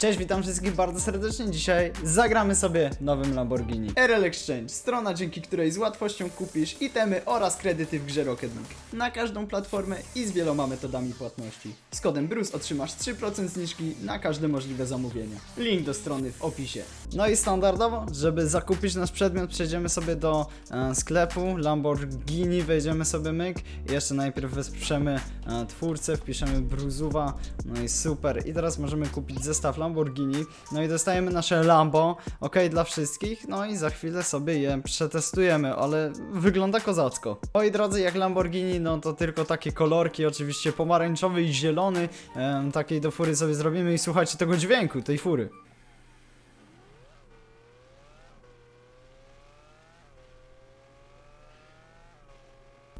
Cześć, witam wszystkich bardzo serdecznie. Dzisiaj zagramy sobie nowym Lamborghini. RL Exchange, strona dzięki której z łatwością kupisz itemy oraz kredyty w grze Rocket League. Na każdą platformę i z wieloma metodami płatności. Z kodem BRUCE otrzymasz 3% zniżki na każde możliwe zamówienie. Link do strony w opisie. No i standardowo, żeby zakupić nasz przedmiot, przejdziemy sobie do e, sklepu Lamborghini, wejdziemy sobie myk jeszcze najpierw wesprzemy e, twórcę, wpiszemy Bruzuwa, no i super. I teraz możemy kupić zestaw Lamborghini, no i dostajemy nasze Lambo, ok dla wszystkich, no i za chwilę sobie je przetestujemy, ale wygląda kozacko. Moi drodzy, jak Lamborghini, no to tylko takie kolorki, oczywiście pomarańczowy i zielony, takiej do fury sobie zrobimy i słuchajcie tego dźwięku, tej fury.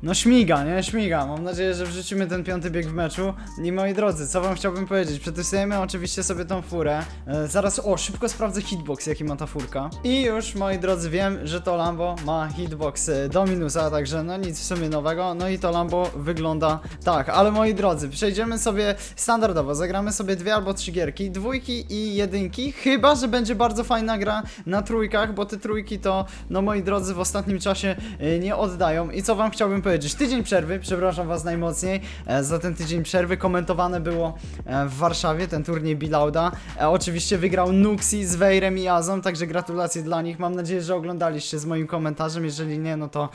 No śmiga, nie? Śmiga. Mam nadzieję, że wrzucimy ten piąty bieg w meczu. I moi drodzy, co wam chciałbym powiedzieć? Przetestujemy oczywiście sobie tą furę. E, zaraz, o, szybko sprawdzę hitbox, jaki ma ta furka. I już, moi drodzy, wiem, że to Lambo ma hitbox e, do minusa, także no nic w sumie nowego. No i to Lambo wygląda tak. Ale moi drodzy, przejdziemy sobie standardowo. Zagramy sobie dwie albo trzy gierki, dwójki i jedynki. Chyba, że będzie bardzo fajna gra na trójkach, bo te trójki to, no moi drodzy, w ostatnim czasie e, nie oddają. I co wam chciałbym powiedzieć? Tydzień przerwy, przepraszam was najmocniej e, za ten tydzień przerwy. Komentowane było e, w Warszawie ten turniej Bilauda. E, oczywiście wygrał Nuxi z Wejrem i Azą, także gratulacje dla nich. Mam nadzieję, że oglądaliście z moim komentarzem. Jeżeli nie, no to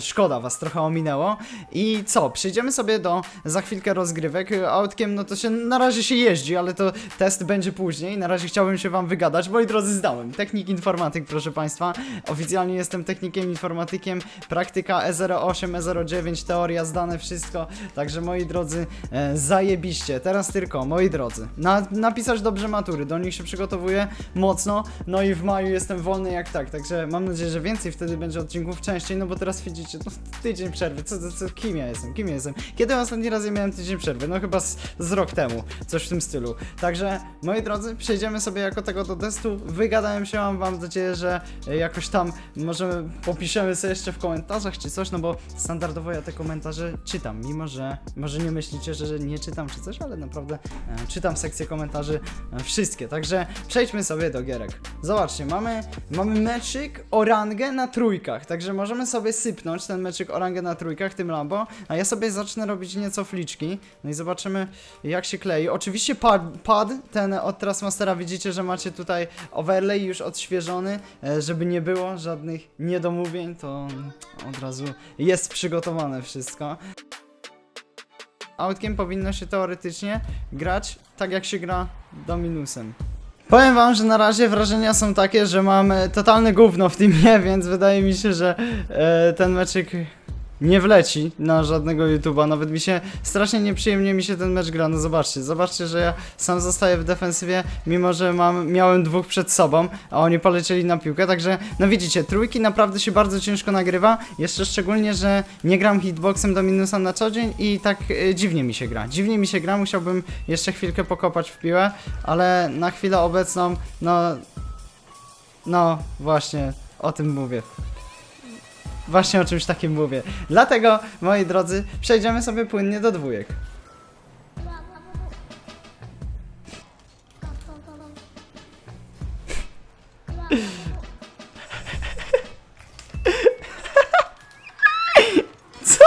szkoda, was trochę ominęło. I co? Przejdziemy sobie do za chwilkę rozgrywek. Autkiem, no to się na razie się jeździ, ale to test będzie później. Na razie chciałbym się wam wygadać. Moi drodzy, zdałem. Technik informatyk, proszę państwa. Oficjalnie jestem technikiem informatykiem. Praktyka E E08, E09, teoria zdane, wszystko. Także moi drodzy, e, zajebiście. Teraz tylko, moi drodzy, na, napisać dobrze matury. Do nich się przygotowuję mocno. No i w maju jestem wolny jak tak. Także mam nadzieję, że więcej wtedy będzie odcinków częściej. No bo teraz widzicie, no, tydzień przerwy. Co, co, co, kim ja jestem? Kim ja jestem? Kiedy ostatni raz ja miałem tydzień przerwy? No chyba z, z rok temu. Coś w tym stylu. Także, moi drodzy, przejdziemy sobie jako tego do testu. Wygadałem się, mam wam nadzieję, że jakoś tam może popiszemy sobie jeszcze w komentarzach czy coś, no bo standardowo ja te komentarze czytam, mimo że może nie myślicie, że nie czytam czy coś, ale naprawdę e, czytam sekcję komentarzy e, wszystkie, także przejdźmy sobie do gierek. Zobaczcie, mamy, mamy meczyk o rangę na trójkach, także możemy sobie sypnąć ten meczyk o rangę na trójkach tym Lambo, a ja sobie zacznę robić nieco fliczki, no i zobaczymy jak się klei. Oczywiście pad, pad ten od Trustmastera widzicie, że macie tutaj overlay już odświeżony, e, żeby nie było żadnych niedomówień, to od razu jest przygotowane wszystko. Autkiem powinno się teoretycznie grać tak jak się gra Dominusem. Powiem wam, że na razie wrażenia są takie, że mam e, totalne gówno w teamie, więc wydaje mi się, że e, ten meczyk nie wleci na żadnego YouTube'a. Nawet mi się strasznie nieprzyjemnie mi się ten mecz gra. No zobaczcie, zobaczcie, że ja sam zostaję w defensywie, mimo że mam, miałem dwóch przed sobą, a oni polecieli na piłkę. Także, no widzicie, trójki naprawdę się bardzo ciężko nagrywa. Jeszcze szczególnie, że nie gram hitboxem do minusa na co dzień i tak e, dziwnie mi się gra. Dziwnie mi się gra, musiałbym jeszcze chwilkę pokopać w piłę, ale na chwilę obecną, no. No, właśnie, o tym mówię. Właśnie o czymś takim mówię. Dlatego, moi drodzy, przejdziemy sobie płynnie do dwójek. Co?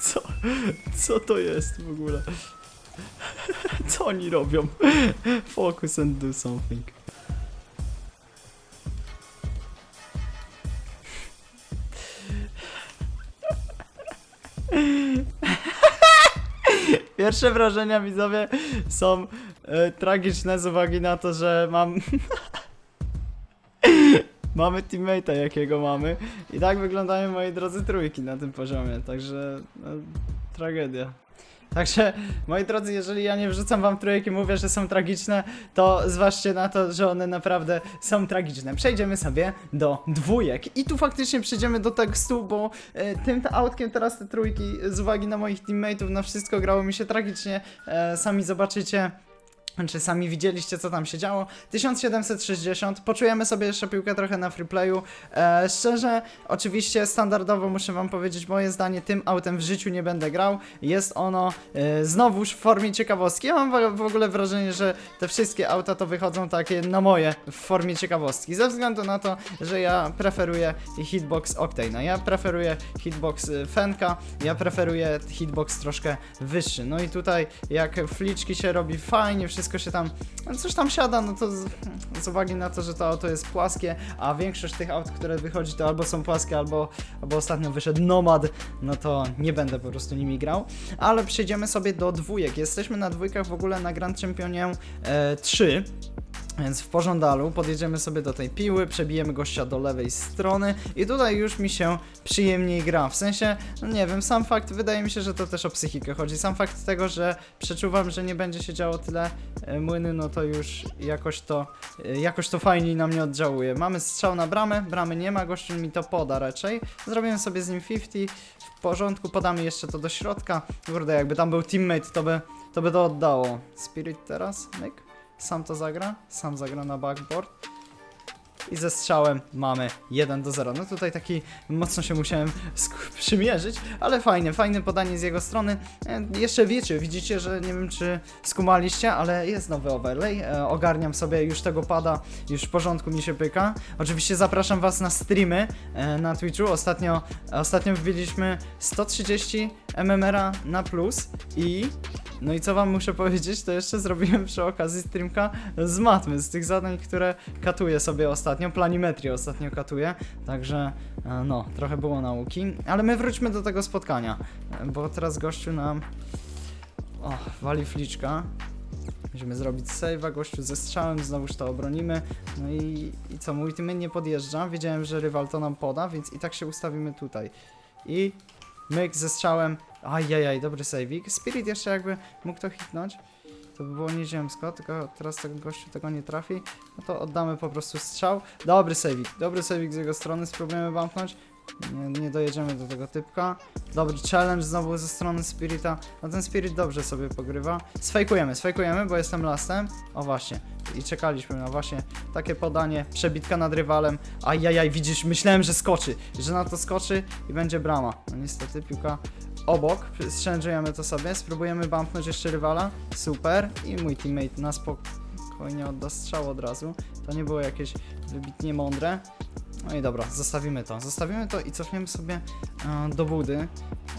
Co? Co to jest w ogóle? Oni robią? Focus and do something. Pierwsze wrażenia widzowie są e, tragiczne z uwagi na to, że mam Mamy teammate'a jakiego mamy i tak wyglądają moi drodzy trójki na tym poziomie, także no, tragedia. Także, moi drodzy, jeżeli ja nie wrzucam wam trójek i mówię, że są tragiczne, to zważcie na to, że one naprawdę są tragiczne. Przejdziemy sobie do dwójek. I tu faktycznie przejdziemy do tekstu, bo e, tym autkiem teraz te trójki, z uwagi na moich teammateów, na wszystko grało mi się tragicznie. E, sami zobaczycie. Czy sami widzieliście, co tam się działo? 1760. Poczujemy sobie jeszcze piłkę trochę na freeplayu. E, szczerze, oczywiście standardowo muszę wam powiedzieć moje zdanie, tym autem w życiu nie będę grał. Jest ono e, znowuż w formie ciekawostki. Ja mam w- ogóle wrażenie, że te wszystkie auta to wychodzą takie na moje w formie ciekawostki. Ze względu na to, że ja preferuję hitbox Octane. Ja preferuję hitbox y, Fenka, ja preferuję hitbox troszkę wyższy. No i tutaj jak fliczki się robi fajnie, wszystko się tam, no coś tam siada, no to z, z uwagi na to, że to auto jest płaskie, a większość tych aut, które wychodzi to albo są płaskie, albo, albo ostatnio wyszedł Nomad, no to nie będę po prostu nimi grał. Ale przejdziemy sobie do dwójek. Jesteśmy na dwójkach w ogóle na Grand Championie e, 3. Więc w pożądalu podjedziemy sobie do tej piły, przebijemy gościa do lewej strony i tutaj już mi się przyjemniej gra. W sensie, no nie wiem, sam fakt, wydaje mi się, że to też o psychikę chodzi. Sam fakt tego, że przeczuwam, że nie będzie się działo tyle e, młyny, no to już jakoś to, e, jakoś to fajniej na mnie oddziałuje. Mamy strzał na bramę, bramy nie ma, gościu mi to poda raczej. Zrobimy sobie z nim 50, w porządku, podamy jeszcze to do środka. Kurde, jakby tam był teammate, to by to, by to oddało. Spirit teraz, myk. Sam to zagra, sam zagra na backboard. I ze strzałem mamy 1 do 0. No tutaj taki mocno się musiałem przymierzyć, ale fajne, fajne podanie z jego strony. E, jeszcze wiecie, widzicie, że nie wiem czy skumaliście, ale jest nowy overlay. E, ogarniam sobie już tego pada, już w porządku mi się pyka. Oczywiście zapraszam was na streamy e, na Twitchu. Ostatnio, ostatnio wbiliśmy 130 MMR na plus i no i co wam muszę powiedzieć, to jeszcze zrobiłem przy okazji streamka z matmy, z tych zadań, które katuję sobie ostatnio, planimetrię ostatnio katuję, także e, no, trochę było nauki, ale my wróćmy do tego spotkania, bo teraz gościu nam o, wali fliczka. Musimy zrobić save'a, gościu ze strzałem, znowuż to obronimy. No i, i co, mój teammate nie podjeżdża, wiedziałem, że rywal to nam poda, więc i tak się ustawimy tutaj. I myk ze strzałem, ajajaj, dobry save'ik. Spirit jeszcze jakby mógł to hitnąć, to by było nieziemsko, tylko teraz ten gościu tego nie trafi, no to oddamy po prostu strzał. Dobry save'ik, dobry save'ik z jego strony, spróbujemy bumpnąć. Nie, nie dojedziemy do tego typka. Dobry challenge znowu ze strony Spirita. No ten Spirit dobrze sobie pogrywa. Sfejkujemy, sfejkujemy, bo jestem lastem. O właśnie. I czekaliśmy na właśnie takie podanie. Przebitka nad rywalem. Ajajaj, widzisz, myślałem, że skoczy. Że na to skoczy i będzie brama. No niestety piłka obok. Strzelżujemy to sobie. Spróbujemy bumpnąć jeszcze rywala. Super. I mój teammate na spokojnie odda strzał od razu. To nie było jakieś wybitnie mądre. No i dobra, zostawimy to. Zostawimy to i cofniemy sobie e, do budy.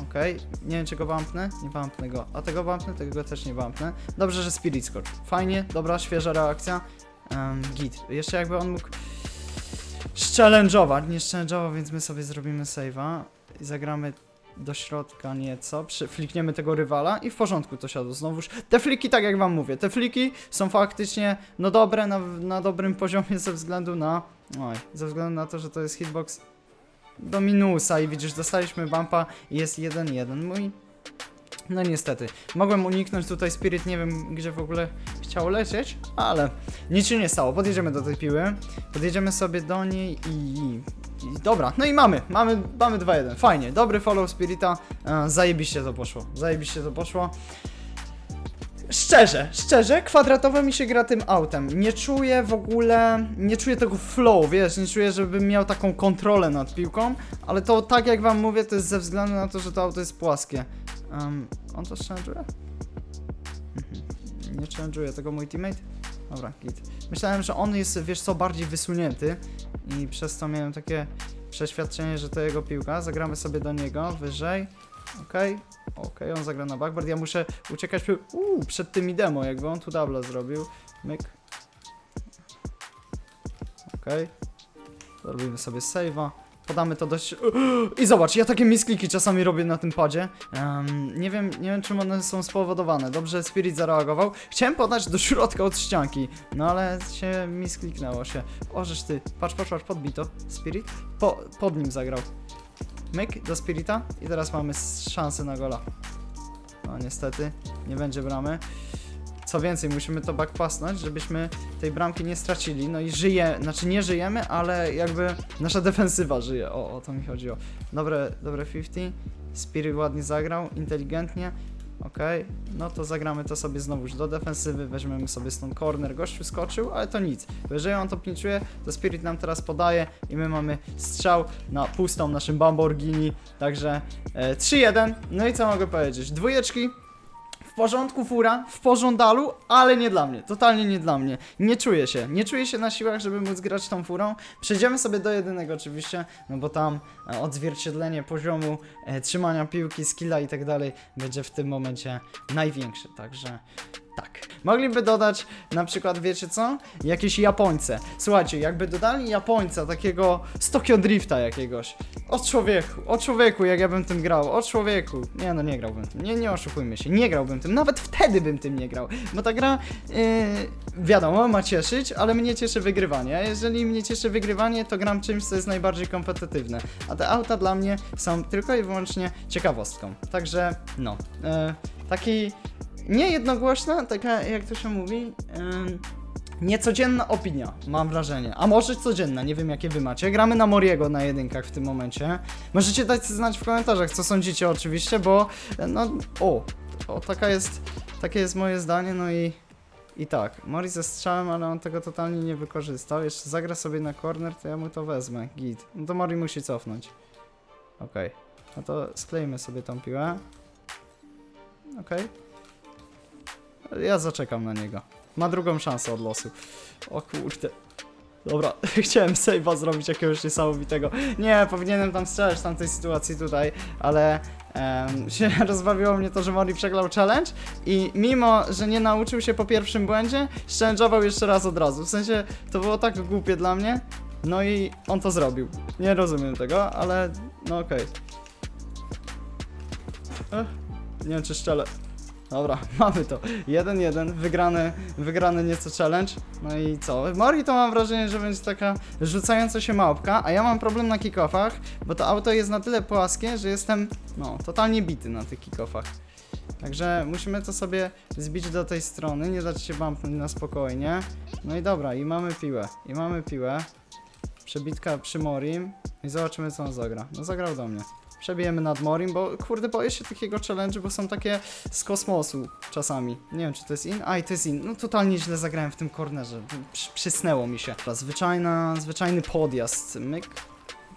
Okej, nie wiem czy go bumpnę, nie bumpnę go. A tego bumpnę, tego też nie bumpnę. Dobrze, że Spirit skoczył. Fajnie, dobra, świeża reakcja. Git. Jeszcze jakby on mógł challenge'ować, nie challenge'ował, więc my sobie zrobimy save'a i zagramy do środka nieco, flikniemy tego rywala i w porządku to siadło. Znowuż te fliki, tak jak wam mówię, te fliki są faktycznie no dobre, na, na dobrym poziomie ze względu na oj, ze względu na to, że to jest hitbox do minusa i widzisz, dostaliśmy bumpa i jest 1-1. Mój no niestety, mogłem uniknąć tutaj Spirit, nie wiem gdzie w ogóle chciał lecieć, ale nic się nie stało. Podjedziemy do tej piły, podjedziemy sobie do niej i, i dobra, no i mamy, mamy, mamy 2-1, fajnie, dobry follow Spirita, e, zajebiście to poszło, zajebiście to poszło. Szczerze, szczerze, kwadratowo mi się gra tym autem. Nie czuję w ogóle, nie czuję tego flow, wiesz, nie czuję, żebym miał taką kontrolę nad piłką, ale to tak jak wam mówię, to jest ze względu na to, że to auto jest płaskie. Um, on to challenge'uje? Mhm. Nie challenge'uje tego mój teammate? Dobra, git. Myślałem, że on jest, wiesz co, bardziej wysunięty i przez to miałem takie przeświadczenie, że to jego piłka. Zagramy sobie do niego wyżej. Okej, okej, on zagra na backboard. Ja muszę uciekać. Uuu, przed tymi demo, jakby on tu dubla zrobił. Myk. Okej. Robimy sobie save'a. Podamy to dość... I zobacz, ja takie miskliki czasami robię na tym padzie. Em, nie wiem, nie wiem czym one są spowodowane. Dobrze Spirit zareagował. Chciałem podać do środka od ścianki, no ale się miskliknęło się. Ożeż ty, patrz, patrz, patrz, podbij to. Spirit? Po, pod nim zagrał. Myk do Spirita i teraz mamy szansę na gola. No niestety, nie będzie bramy. Co więcej, musimy to backpassnąć, żebyśmy tej bramki nie stracili. No i żyje, znaczy nie żyjemy, ale jakby nasza defensywa żyje. O, o to mi chodziło. Dobre, dobre 50. Spirit ładnie zagrał, inteligentnie. Okej, no to zagramy to sobie znowuż do defensywy, weźmiemy sobie stąd corner, gościu skoczył, ale to nic. Jeżeli on to pinczuje, to Spirit nam teraz podaje i my mamy strzał na pustą naszym Lamborghini, także e, 3-1, no i co mogę powiedzieć, dwójeczki, w porządku fura, w pożądalu, ale nie dla mnie, totalnie nie dla mnie. Nie czuję się, nie czuję się na siłach, żeby móc grać tą furą. Przejdziemy sobie do jedynego oczywiście, no bo tam e, odzwierciedlenie poziomu e, trzymania piłki, skilla i tak dalej będzie w tym momencie największe, także tak. Mogliby dodać na przykład, wiecie co? Jakieś Japońce. Słuchajcie, jakby dodali Japońca, takiego z Tokyo Drifta jakiegoś. O człowieku, o człowieku, jak ja bym tym grał, o człowieku. Nie no, nie grałbym tym, nie, nie oszukujmy się, nie grałbym tym, nawet wtedy bym tym nie grał. Bo ta gra, yy, wiadomo, ma cieszyć, ale mnie cieszy wygrywanie. A jeżeli mnie cieszy wygrywanie, to gram czymś, co jest najbardziej kompetytywne. A te auta dla mnie są tylko i wyłącznie ciekawostką. Także, no, yy, taki nie jednogłośna, taka jak to się mówi, ym, niecodzienna opinia, mam wrażenie. A może codzienna, nie wiem jakie wy macie. Gramy na Moriego na jedynkach w tym momencie. Możecie dać znać w komentarzach, co sądzicie oczywiście, bo e, no, o, o taka jest, takie jest moje zdanie, no i i tak, Mori ze strzałem, ale on tego totalnie nie wykorzystał. Jeszcze zagra sobie na corner, to ja mu to wezmę, git. No to Mori musi cofnąć. Okej, no to sklejmy sobie tą piłę. Okej. Ja zaczekam na niego. Ma drugą szansę od losu. O kurde. Dobra, chciałem save'a zrobić jakiegoś niesamowitego. Nie, powinienem tam strzelać w tamtej sytuacji tutaj, ale em, się rozbawiło mnie to, że Mori przegrał challenge i mimo, że nie nauczył się po pierwszym błędzie, challenge'ował jeszcze raz od razu. W sensie, to było tak głupie dla mnie, no i on to zrobił. Nie rozumiem tego, ale no okej. Ech, Nie wiem, czy szczelę. Dobra, mamy to. 1-1, wygrany, wygrany nieco challenge. No i co? Mori to mam wrażenie, że będzie taka rzucająca się małpka, a ja mam problem na kickoffach, bo to auto jest na tyle płaskie, że jestem, no, totalnie bity na tych kickoffach. Także musimy to sobie zbić do tej strony, nie dać się bumpnąć na spokojnie. No i dobra, i mamy piłę, i mamy piłę. Przebitka przy Morim i zobaczymy co on zagra. No zagrał do mnie. Przebijemy nad Morim, bo kurde boję się takiego challenge, bo są takie z kosmosu czasami. Nie wiem czy to jest in. Aj, to jest in. No totalnie źle zagrałem w tym kornerze. Przy, przysnęło mi się. Zwyczajna, zwyczajny podjazd. Myk.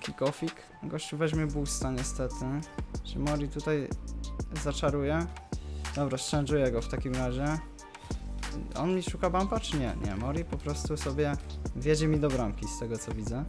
Kickoffik. Gościu weźmie boosta niestety. Czy Mori tutaj zaczaruje? Dobra, szczędżuję go w takim razie. On mi szuka bumpa, czy nie? Nie, Mori po prostu sobie wiedzie mi do bramki z tego co widzę.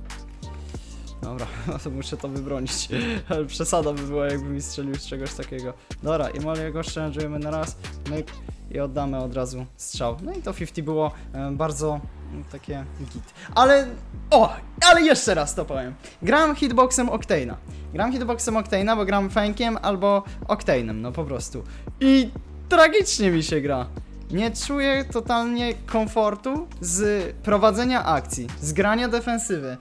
Dobra, no muszę to wybronić. Ale przesada by była, jakby mi strzelił z czegoś takiego. Dobra, i Moliego szczędzujemy na raz, myk i oddamy od razu strzał. No i to 50 było e, bardzo mm, takie git. Ale, o, ale jeszcze raz to powiem. Gram hitboxem Octane'a. Gram hitboxem Octane'a, bo gram Fenkiem albo Octane'em, no po prostu. I tragicznie mi się gra. Nie czuję totalnie komfortu z prowadzenia akcji, z grania defensywy.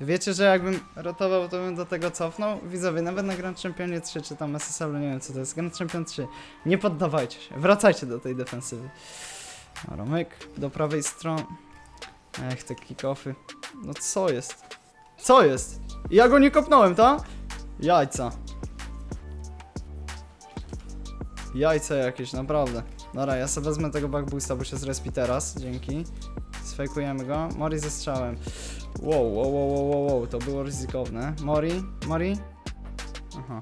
Wiecie, że jakbym rotował, to bym do tego cofnął? Widzowie, nawet na Grand Championie 3 czy tam SSL, nie wiem co to jest, Grand Champion 3. Nie poddawajcie się, wracajcie do tej defensywy. Myk, do prawej strony. Ech, te kickoffy. No co jest? Co jest? Ja go nie kopnąłem, tak? Jajca. Jajca jakieś, naprawdę. Dobra, ja sobie wezmę tego backboosta, bo się zrespi teraz, dzięki. Sfejkujemy go. Mori ze strzałem. Wow, wow, wow, wow, wow, to było ryzykowne. Mori? Mori? Aha.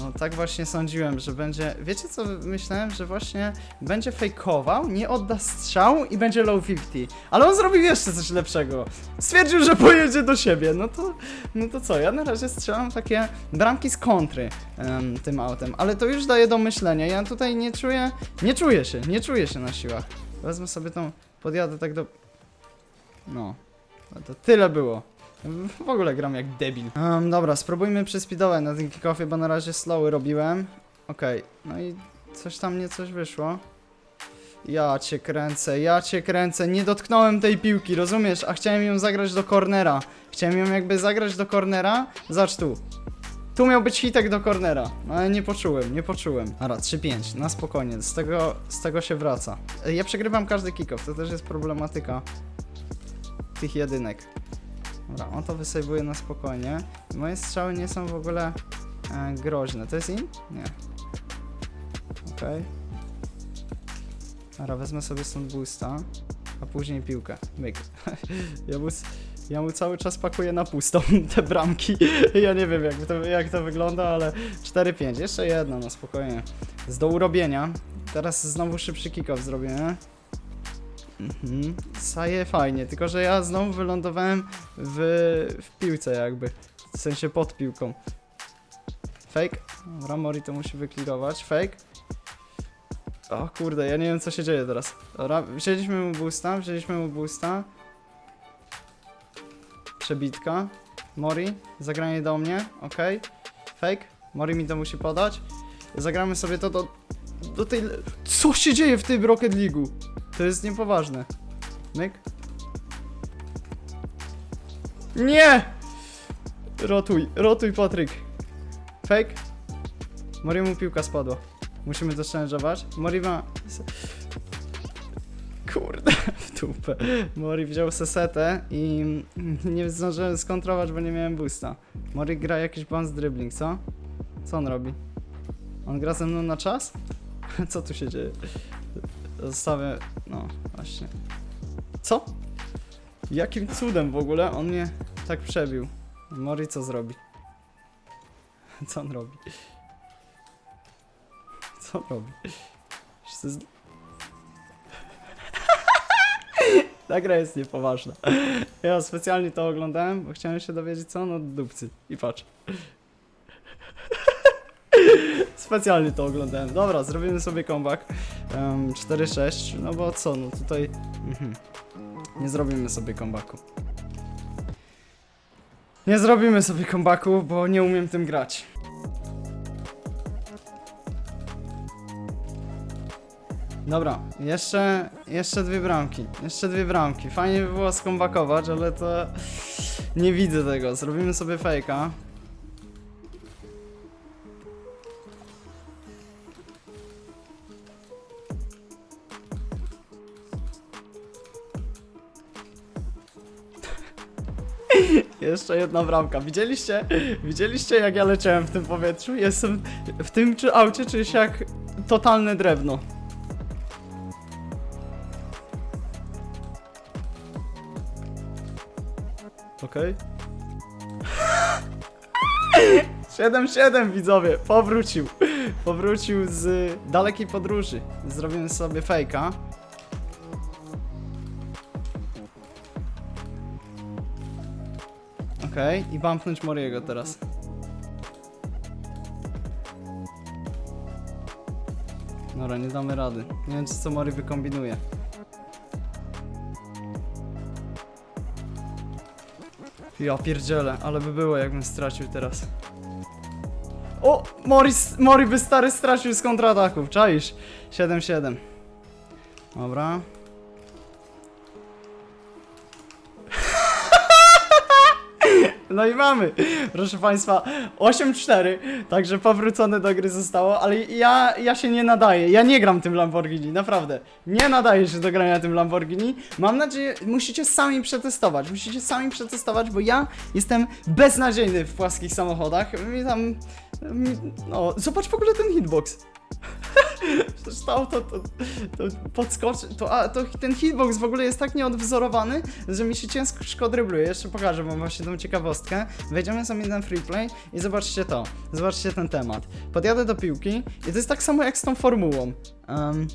No tak właśnie sądziłem, że będzie... Wiecie co myślałem? Że właśnie będzie fejkował, nie odda strzału i będzie low 50. Ale on zrobił jeszcze coś lepszego. Stwierdził, że pojedzie do siebie. No to, no to co? Ja na razie strzelam takie bramki z kontry em, tym autem, ale to już daje do myślenia. Ja tutaj nie czuję... Nie czuję się, nie czuję się na siłach. Wezmę sobie tą... Podjadę tak do... No. No to tyle było. W ogóle gram jak debil. Um, dobra, spróbujmy przespeedować na tym kickoffie, bo na razie slowy robiłem. Okej, no i coś tam nie coś wyszło. Ja cię kręcę, ja cię kręcę, nie dotknąłem tej piłki, rozumiesz? A chciałem ją zagrać do cornera. Chciałem ją jakby zagrać do cornera. Zacz tu. Tu miał być hitek do cornera, ale nie poczułem, nie poczułem. Dobra, 3-5, na spokojnie, z tego, z tego się wraca. Ja przegrywam każdy kickoff, to też jest problematyka tych jedynek. Dobra, on to wysejwuje na spokojnie. Moje strzały nie są w ogóle e, groźne. To jest in? Nie. Okej. Dobra, wezmę sobie stąd boosta, a później piłkę. Myk. ja, mu, ja mu cały czas pakuję na pustą te bramki. ja nie wiem jak to, jak to wygląda, ale 4-5. Jeszcze jedno, no spokojnie. Z do urobienia. Teraz znowu szybszy kick-off zrobimy. Mhm. Saje fajnie, tylko że ja znowu wylądowałem w, w piłce jakby. W sensie pod piłką. Fake. Dobra, Mori to musi wyklirować. Fake. O kurde, ja nie wiem co się dzieje teraz. Dobra, wzięliśmy mu boosta, wzięliśmy mu boosta. Przebitka. Mori, zagranie do mnie, ok. Fake. Mori mi to musi podać. Zagramy sobie to do, do tej... Co się dzieje w tym Rocket League'u? To jest niepoważne. Myk. Nie! Rotuj, rotuj Patryk. Fake. Mori mu piłka spadła. Musimy challenge'ować. Mori ma... Kurde, w dupę. Mori wziął sesetę i nie zdążyłem skontrować, bo nie miałem boosta. Mori gra jakiś bounce dribbling, co? Co on robi? On gra ze mną na czas? Co tu się dzieje? Zostawię... no, właśnie. Co? Jakim cudem w ogóle on mnie tak przebił? Mori co zrobi? Co on robi? Co on robi? Jest... Ta gra jest niepoważna. Ja specjalnie to oglądałem, bo chciałem się dowiedzieć co on od dupcy. I patrz. Specjalnie to oglądałem. Dobra, zrobimy sobie comeback. Um, 4-6, no bo co, no tutaj... Mhm. Nie zrobimy sobie comebacku. Nie zrobimy sobie comebacku, bo nie umiem tym grać. Dobra, jeszcze, jeszcze dwie bramki. Jeszcze dwie bramki. Fajnie by było skombakować, ale to nie widzę tego. Zrobimy sobie fejka. Jeszcze jedna bramka. Widzieliście? Widzieliście jak ja leciałem w tym powietrzu? Jestem w tym czy aucie się jak totalne drewno. Okej. 7-7 widzowie, powrócił. Powrócił z dalekiej podróży. Zrobimy sobie fejka. Okej, i bumpnąć Moriego teraz. Dobra, nie damy rady. Nie wiem, czy co Mori wykombinuje. Ja pierdzielę, ale by było, jakbym stracił teraz. O! Mori, Mori by stary stracił z kontrataków, czaisz? 7-7. Dobra. No i mamy, proszę Państwa, 8-4, także powrócone do gry zostało, ale ja, ja się nie nadaję, ja nie gram tym Lamborghini, naprawdę, nie nadaję się do grania tym Lamborghini, mam nadzieję, musicie sami przetestować, musicie sami przetestować, bo ja jestem beznadziejny w płaskich samochodach, mi tam, no, zobacz w ogóle ten hitbox. Przecież to to, to podskoczy, to, a, to ten hitbox w ogóle jest tak nieodwzorowany, że mi się ciężko drybluje. Jeszcze pokażę wam właśnie tą ciekawostkę. Wejdziemy sobie na freeplay i zobaczcie to. Zobaczcie ten temat. Podjadę do piłki i to jest tak samo jak z tą formułą. Em,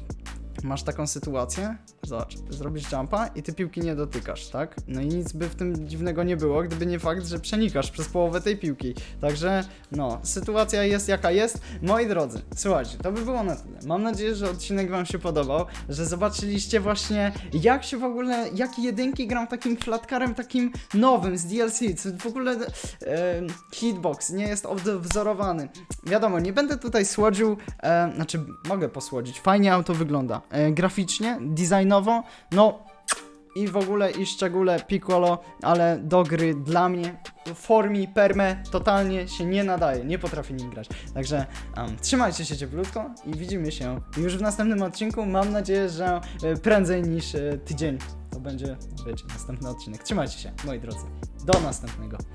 masz taką sytuację, zobacz, zrobisz jumpa i ty piłki nie dotykasz, tak? No i nic by w tym dziwnego nie było, gdyby nie fakt, że przenikasz przez połowę tej piłki. Także, no, sytuacja jest jaka jest. Moi drodzy, słuchajcie, to by było na tyle. Mam nadzieję, że odcinek wam się podobał, że zobaczyliście właśnie jak się w ogóle, jakie jedynki gram takim flatkarem takim nowym z DLC, co w ogóle e, hitbox nie jest odwzorowany. Wiadomo, nie będę tutaj słodził, e, znaczy mogę posłodzić, fajnie auto wygląda. E, graficznie, designowo, no i w ogóle i szczególe Piccolo, ale do gry dla mnie w formie perme totalnie się nie nadaje, nie potrafię nim grać. Także um, trzymajcie się cieplutko i widzimy się już w następnym odcinku. Mam nadzieję, że e, prędzej niż e, tydzień to będzie, następny odcinek. Trzymajcie się, moi drodzy. Do następnego.